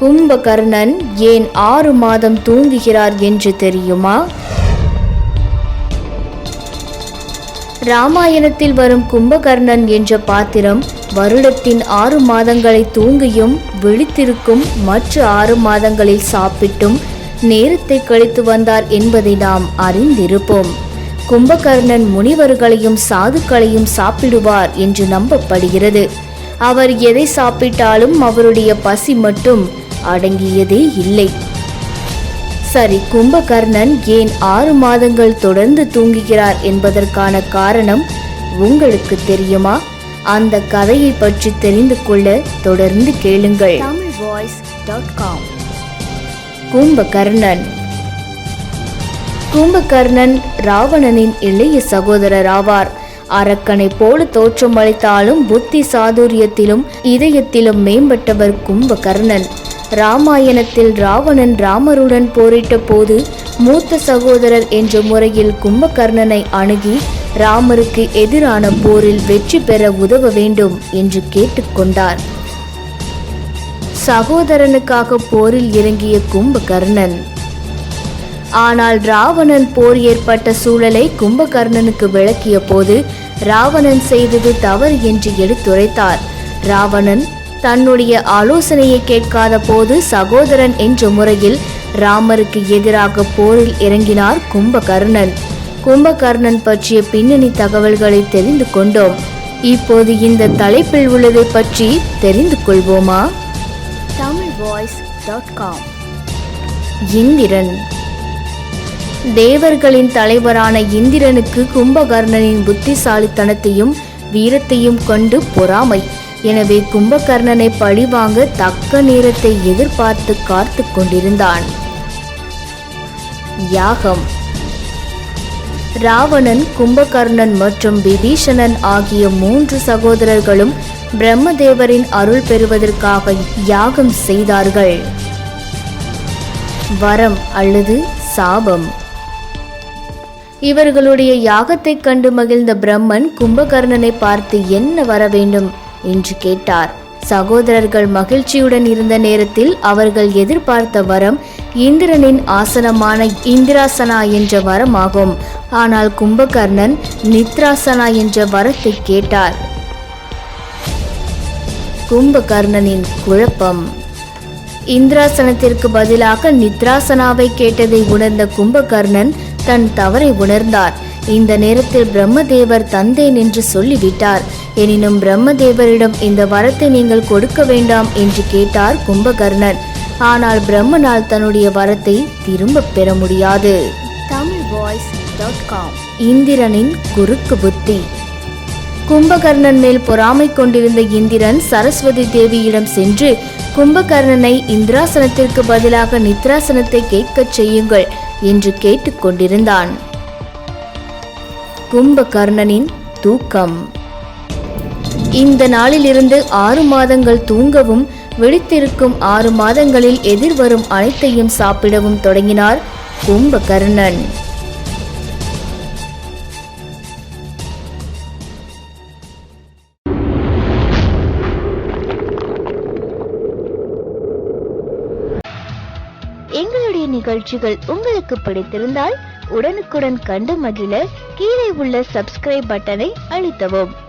கும்பகர்ணன் ஏன் ஆறு மாதம் தூங்குகிறார் என்று தெரியுமா? ராமாயணத்தில் வரும் கும்பகர்ணன் என்ற பாத்திரம் வருடத்தின் ஆறு மாதங்களை தூங்கியும் விழித்திருக்கும் மற்ற ஆறு மாதங்களில் சாப்பிட்டும் நேரத்தை கழித்து வந்தார் என்பதை நாம் அறிந்திருப்போம். கும்பகர்ணன் முனிவர்களையும் சாதுக்களையும் சாப்பிடுவார் என்று நம்பப்படுகிறது. அவர் எதை சாப்பிட்டாலும் அவருடைய பசி மட்டும் அடங்கியதே இல்லை. சரி கும்பகர்ணன் ஏன் ஆறு மாதங்கள் தொடர்ந்து தூங்குகிறார் என்பதற்கான காரணம் உங்களுக்கு தெரியுமா? அந்த கதையை பற்றி தெரிந்து கொள்ள தொடர்ந்து கேளுங்கள். கும்பகர்ணன். கும்பகர்ணன் ராவணனின் இளைய சகோதரர் ஆவார் அரக்கனை போல தோற்றமளித்தாலும் புத்தி சாதுரியத்திலும் இதயத்திலும் மேம்பட்டவர் கும்பகர்ணன். ராமாயணத்தில் ராவணன் ராமருடன் போரிட்ட போது மூத்த சகோதரர் என்ற முறையில் கும்பகர்ணனை அணுகி ராமருக்கு எதிரான போரில் வெற்றி பெற உதவ வேண்டும் என்று கேட்டுக்கொண்டார். சகோதரனுக்காக போரில் இறங்கிய கும்பகர்ணன். ஆனால் ராவணன் போர் ஏற்பட்ட சூழலை கும்பகர்ணனுக்கு விளக்கிய போது ராவணன் செய்தது தவறு என்று எடுத்துரைத்தார். ராவணன் தன்னுடைய ஆலோசனையை கேட்காத போது சகோதரன் என்ற முறையில் ராமருக்கு எதிராக போரில் இறங்கினார் கும்பகர்ணன். கும்பகர்ணன் பற்றிய பின்னணி தகவல்களை தெரிந்து கொண்டோம். இப்போது இந்த தலைப்பில் உள்ளதை பற்றி தெரிந்து கொள்வோமா? Tamil voice dot com. Indiran. தேவர்களின் தலைவரான இந்திரனுக்கு கும்பகர்ணனின் புத்திசாலித்தனத்தையும் வீரத்தையும் கொண்டு பொறாமை. எனவே கும்பகர்ணனை பழிவாங்க தக்க நேரத்தை எதிர்பார்த்து காத்து கொண்டிருந்தான். யாகம். ராவணன் கும்பகர்ணன் மற்றும் விபீஷணன் ஆகிய மூன்று சகோதரர்களும் பிரம்மதேவரின் அருள் பெறுவதற்காக யாகம் செய்தார்கள். வரம் அல்லது சாபம். இவர்களுடைய யாகத்தைக் கண்டு மகிழ்ந்த பிரம்மன் கும்பகர்ணனை பார்த்து என்ன வர வேண்டும்? என்று கேட்டார். சகோதரர்கள் மகிழ்ச்சியுடன் இருந்த நேரத்தில் அவர்கள் எதிர்பார்த்த வரம் இந்திரனின் ஆசனமான இந்திராசனா என்ற வரம் ஆகும் ஆனால் கும்பகர்ணன் நித்ராசனா என்ற வரத்தை கேட்டார். கும்பகர்ணனின் குழப்பம். இந்திராசனத்திற்கு பதிலாக நித்ராசனாவை கேட்டதை உணர்ந்த கும்பகர்ணன் தன் தவறை உணர்ந்தார். இந்த நேரத்தில் பிரம்மதேவர் தந்தேன் என்று சொல்லிவிட்டார். எனினும் பிரம்மதேவரிடம் இந்த வரத்தை நீங்கள் கொடுக்க வேண்டாம் என்று கேட்டார் கும்பகர்ணன். ஆனால் பிரம்மனால் தன்னுடைய வரத்தை திரும்ப பெற முடியாது. Tamil voice dot com. இந்திரனின் குறுக்கு புத்தி. கும்பகர்ணன் மேல் பொறாமை கொண்டிருந்த இந்திரன் சரஸ்வதி தேவியிடம் சென்று கும்பகர்ணனை இந்திராசனத்திற்கு பதிலாக நித்ராசனத்தை கேட்கச் செய்யுங்கள் என்று கேட்டுக்கொண்டிருந்தான் கும்பகர்ணனின் தூக்கம். இந்த நாளிலிருந்து ஆறு மாதங்கள் தூங்கவும் விழித்திருக்கும் ஆறு மாதங்களில் எதிர்வரும் அனைத்தையும் சாப்பிடவும் தொடங்கினார் கும்பகர்ணன். எங்களுடைய நிகழ்ச்சிகள் உங்களுக்கு பிடித்திருந்தால் உடனுக்குடன் கண்டு மகிழ கீழே உள்ள சப்ஸ்கிரைப் பட்டனை அழுத்தவும்.